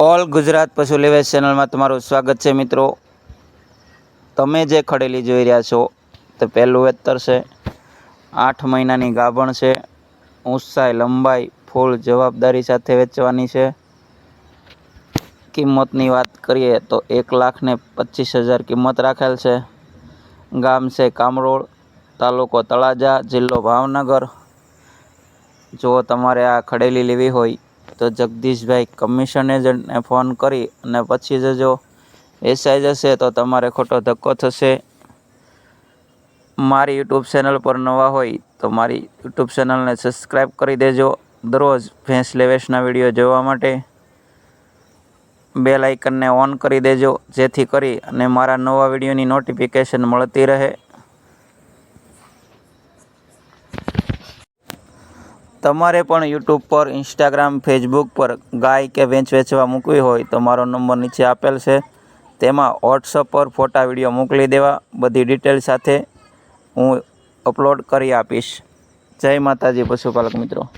All Gujarat પશુ લેવેશ ચેનલમાં તમારું સ્વાગત છે મિત્રો. તમે જે ખડેલી જોઈ રહ્યા છો, તે પહેલું વેતર છે. આઠ મહિનાની ગાભણ છે. ઊંચાઈ, લંબાઈ, ફૂલ જવાબદારી સાથે વેચવાની છે. કિંમતની વાત કરીએ તો એક લાખ ને પચીસ હજાર કિંમત રાખેલ છે. ગામ છે કામરોળ, તાલુકો તળાજા, જિલ્લો ભાવનગર. જો તમારે આ ખડેલી લેવી હોય તો જગદીશભાઈ કમિશન એજન્ટને ફોન કરી અને પછી જજો એસઆઈ જશે તો તમારે ખોટો ધક્કો થશે. મારી યુટ્યુબ ચેનલ પર નવા હોય તો મારી યુટ્યુબ ચેનલને સબસ્ક્રાઈબ કરી દેજો દરરોજ ભેંસ લેવેશના વીડિયો જોવા માટે. બેલ આઇકનને ઓન કરી દેજો જેથી કરી અને મારા નવા વિડીયોની નોટિફિકેશન મળતી રહે. તમારે પણ યુટ્યુબ પર ઇન્સ્ટાગ્રામ ફેસબુક પર ગાય કે વેચ વેચવા મૂકવી હોય તો મારો નંબર નીચે આપેલ છે. તેમાં વોટ્સઅપ પર ફોટા, વીડિયો મોકલી દેવા. બધી ડિટેલ સાથે હું અપલોડ કરી આપીશ. જય માતાજી, પશુપાલક મિત્રો.